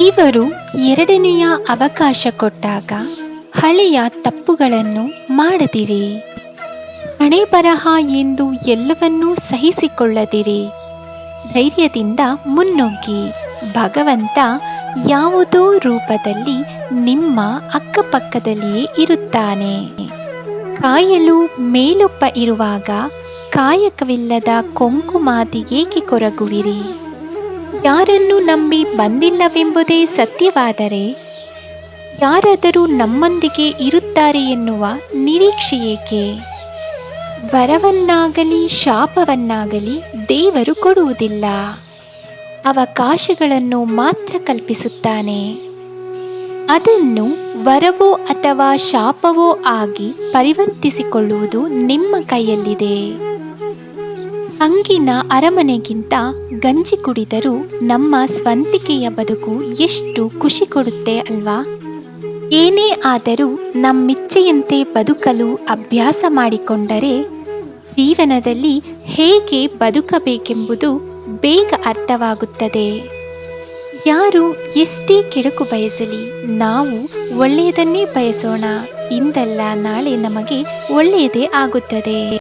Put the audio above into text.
ಇವರು ಎರಡನೆಯ ಅವಕಾಶ ಕೊಟ್ಟಾಗ ಹಳೆಯ ತಪ್ಪುಗಳನ್ನು ಮಾಡದಿರಿ. ಹಣೆ ಬರಹ ಎಂದು ಎಲ್ಲವನ್ನೂ ಸಹಿಸಿಕೊಳ್ಳದಿರಿ. ಧೈರ್ಯದಿಂದ ಮುನ್ನುಗ್ಗಿ ಭಗವಂತ ಯಾವುದೋ ರೂಪದಲ್ಲಿ ನಿಮ್ಮ ಅಕ್ಕಪಕ್ಕದಲ್ಲಿಯೇ ಇರುತ್ತಾನೆ. ಕಾಯಲು ಮೇಲೊಪ್ಪ ಇರುವಾಗ ಕಾಯಕವಿಲ್ಲದ ಕೊಂಕು ಮಾತಿಗೇಕೆ ಕೊರಗುವಿರಿ? ಯಾರನ್ನು ನಂಬಿ ಬಂದಿಲ್ಲವೆಂಬುದೇ ಸತ್ಯವಾದರೆ, ಯಾರಾದರೂ ನಮ್ಮೊಂದಿಗೆ ಇರುತ್ತಾರೆ ಎನ್ನುವ ನಿರೀಕ್ಷೆ ಏಕೆ? ವರವನ್ನಾಗಲಿ ಶಾಪವನ್ನಾಗಲಿ ದೇವರು ಕೊಡುವುದಿಲ್ಲ. ಅವಕಾಶಗಳನ್ನು ಮಾತ್ರ ಕಲ್ಪಿಸುತ್ತಾನೆ. ಅದನ್ನು ವರವೋ ಅಥವಾ ಶಾಪವೋ ಆಗಿ ಪರಿವರ್ತಿಸಿಕೊಳ್ಳುವುದು ನಿಮ್ಮ ಕೈಯಲ್ಲಿದೆ. ಹಂಗಿನ ಅರಮನೆಗಿಂತ ಗಂಜಿ ಕುಡಿದರೂ ನಮ್ಮ ಸ್ವಂತಿಕೆಯ ಬದುಕು ಎಷ್ಟು ಖುಷಿ ಕೊಡುತ್ತೆ ಅಲ್ವಾ? ಏನೇ ಆದರೂ ನಮ್ಮಿಚ್ಛೆಯಂತೆ ಬದುಕಲು ಅಭ್ಯಾಸ ಮಾಡಿಕೊಂಡರೆ ಜೀವನದಲ್ಲಿ ಹೇಗೆ ಬದುಕಬೇಕೆಂಬುದು ಬೇಗ ಅರ್ಥವಾಗುತ್ತದೆ. ಯಾರು ಎಷ್ಟೇ ಕೆಡುಕು ಬಯಸಲಿ, ನಾವು ಒಳ್ಳೆಯದನ್ನೇ ಬಯಸೋಣ. ಇಂದಲ್ಲ ನಾಳೆ ನಮಗೆ ಒಳ್ಳೆಯದೇ ಆಗುತ್ತದೆ.